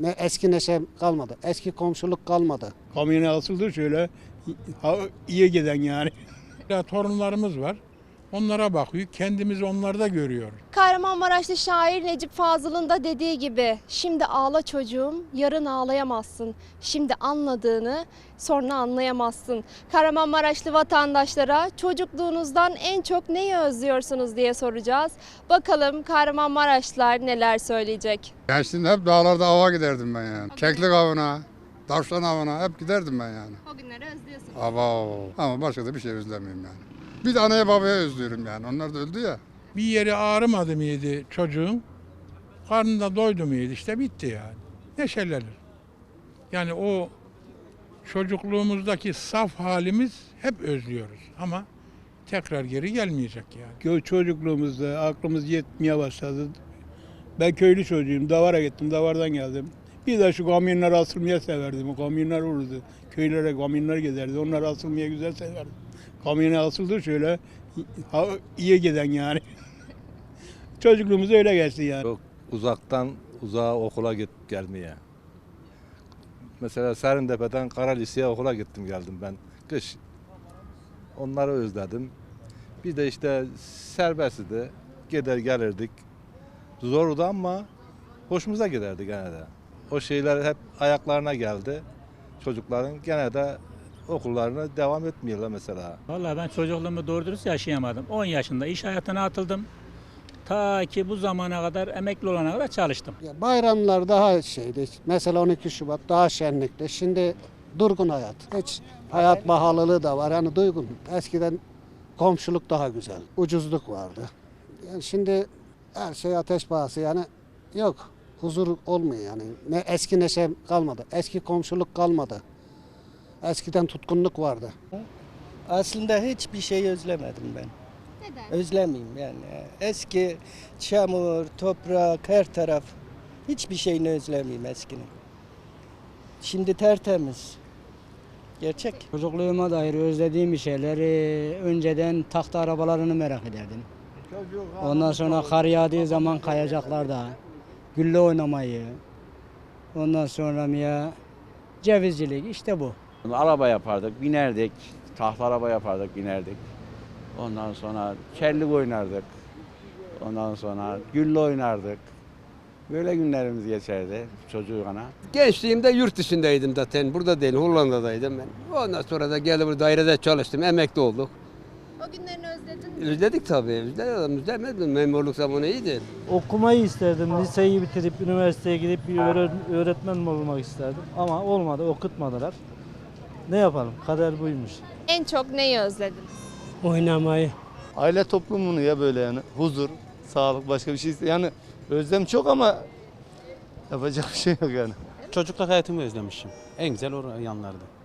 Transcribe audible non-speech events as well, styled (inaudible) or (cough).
Ne eski neşe kalmadı. Eski komşuluk kalmadı. Kamyona asıldı şöyle ha, iyi giden yani. Ya torunlarımız var. Onlara bakıyor. Kendimizi onlarda görüyoruz. Kahramanmaraşlı şair Necip Fazıl'ın da dediği gibi şimdi ağla çocuğum yarın ağlayamazsın. Şimdi anladığını sonra anlayamazsın. Kahramanmaraşlı vatandaşlara çocukluğunuzdan en çok neyi özlüyorsunuz diye soracağız. Bakalım Kahramanmaraşlılar neler söyleyecek. Gençliğimde hep dağlarda ava giderdim ben yani. Keklik avına, tavşan avına hep giderdim ben yani. O günleri özlüyorsunuz. Ava ama başka da bir şey özlemiyorum yani. Bir de anaya babaya özlüyorum yani. Onlar da öldü ya. Bir yeri ağrımadı mıydı çocuğun? Karnında doydu muydu? İşte bitti yani. Neşelenir. Yani o çocukluğumuzdaki saf halimiz hep özlüyoruz. Ama tekrar geri gelmeyecek yani. Çocukluğumuzda aklımız yetmeye başladı. Ben köylü çocuğuyum. Davara gittim. Davardan geldim. Bir de şu kamyonları asılmaya severdim. O kamyonlar olurdu. Köylere kamyonlar gezerdi. Onları asılmaya güzel severdim. Kamyona asıldı şöyle iyi giden yani. (laughs) Çocukluğumuz öyle geçti yani. Çok uzaktan uzağa okula git gelmeye. Mesela Serintepe'den Karalise'ye okula gittim geldim ben kış. Onları özledim. Bir de işte serbestti. Gider gelirdik. Zordu ama hoşumuza giderdi gene de. O şeyler hep ayaklarına geldi. Çocukların gene de okullarına devam etmiyorlar mesela. Vallahi ben çocukluğumu doğru dürüst yaşayamadım. 10 yaşında iş hayatına atıldım. Ta ki bu zamana kadar emekli olana kadar çalıştım. Ya bayramlar daha şeydi. Mesela 12 Şubat daha şenlikli. Şimdi durgun hayat. Hiç hayat pahalılığı da var. Yani duygun. Eskiden komşuluk daha güzel. Ucuzluk vardı. Yani şimdi her şey ateş pahası yani yok. Huzur olmuyor yani. Ne eski neşe kalmadı. Eski komşuluk kalmadı. Eskiden tutkunluk vardı. Aslında hiçbir şey özlemedim ben. Neden? Özlemeyeyim yani. Eski çamur, toprak, her taraf. Hiçbir şeyini özlemeyeyim eskinin. Şimdi tertemiz. Gerçek. Çocukluğuma dair özlediğim şeyleri önceden tahta arabalarını merak ederdim. Ondan sonra kar yağdığı zaman kayacaklarda, gülle oynamayı, ondan sonra ya cevizcilik işte bu. Araba yapardık, binerdik. Tahta araba yapardık, binerdik. Ondan sonra kellik oynardık. Ondan sonra gülle oynardık. Böyle günlerimiz geçerdi çocuğuna. Gençliğimde yurt dışındaydım zaten. Burada değil, Hollanda'daydım ben. Ondan sonra da geldim bu dairede çalıştım, emekli olduk. O günlerini özledin mi? Özledik tabii, özledik. Özlemedik mi? Memurluk zamanı iyiydi. Okumayı isterdim. Liseyi bitirip üniversiteye gidip bir öğretmen mi olmak isterdim. Ama olmadı, okutmadılar. Ne yapalım? Kader buymuş. En çok neyi özlediniz? Oynamayı. Aile toplumunu ya böyle yani. Huzur, sağlık, başka bir şey Yani özlem çok ama yapacak bir şey yok yani. Çocukluk hayatımı özlemişim. En güzel o yanlardı.